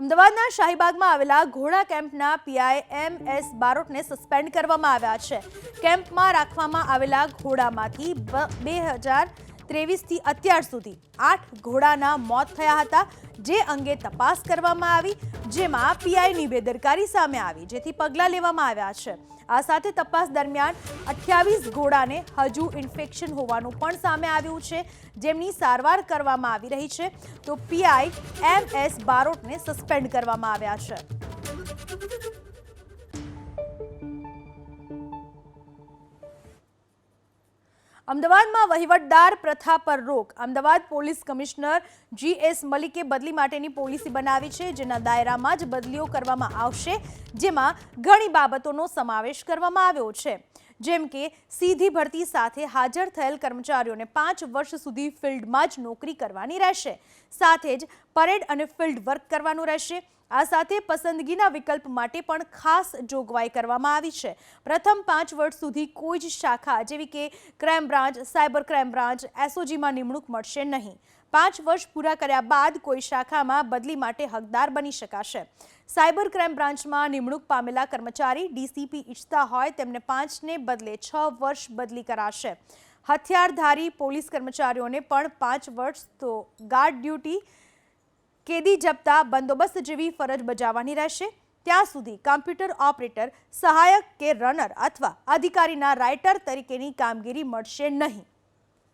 અમદાવાદના શાહીબાગમાં આવેલા ઘોડા કેમ્પના પીઆઈ એમ એસ બારોટને સસ્પેન્ડ કરવામાં આવ્યા છે. કેમ્પમાં રાખવામાં આવેલા ઘોડામાંથી બે હજાર ત્રેવીસથી અત્યાર સુધી આઠ ઘોડાના મોત થયા હતા, જે અંગે તપાસ કરવામાં આવી, જેમાં પીઆઈની બેદરકારી સામે આવી, જેથી પગલાં લેવામાં આવ્યા છે. આ સાથે તપાસ દરમિયાન અઠ્યાવીસ ઘોડાને હજુ ઇન્ફેક્શન હોવાનું પણ સામે આવ્યું છે. જેમની સારવાર કરવામાં આવી રહી છે, તો પીઆઈ એમ એસ બારોટને સસ્પેન્ડ કરવામાં આવ્યા છે. અમદાવાદમાં વહીવટદાર પ્રથા પર રોક. Ahmedabad police commissioner G S મલિકે બદલી માટેની પોલિસી બનાવી છે, જેના દાયરામાં જ બદલીઓ કરવામાં આવશે, જેમાં ઘણી બાબતોનો સમાવેશ કરવામાં આવ્યો છે. જેમ કે સીધી ભરતી સાથે હાજર થયેલ કર્મચારીઓને પાંચ વર્ષ સુધી ફિલ્ડમાં જ નોકરી કરવાની રહેશે. સાથે જ પરેડ અને ફિલ્ડ વર્ક કરવાનું રહેશે. આ સાથે પસંદગીના વિકલ્પ માટે પણ ખાસ જોગવાઈ કરવામાં આવી છે. પ્રથમ પાંચ વર્ષ સુધી કોઈ જ શાખા જેવી કે crime branch, cyber crime branch, એસઓજીમાં નિમણૂક મળશે નહીં. પાંચ વર્ષ પૂરા કર્યા બાદ કોઈ શાખામાં બદલી માટે હકદાર બની શકાશે. સાયબર ક્રાઇમ બ્રાન્ચમાં નિમણૂક પામેલા કર્મચારી ડીસીપી ઈચ્છતા હોય તેમને પાંચને બદલે છ વર્ષ બદલી કરાશે. હથિયારધારી પોલીસ કર્મચારીઓને પણ પાંચ વર્ષ તો ગાર્ડ ડ્યુટી, કેદી જપ્તા, બંદોબસ્ત જેવી ફરજ બજાવવાની રહેશે. ત્યાં સુધી કમ્પ્યુટર ઓપરેટર, સહાયક કે રનર અથવા અધિકારીના રાઇટર તરીકેની કામગીરી મળશે નહીં.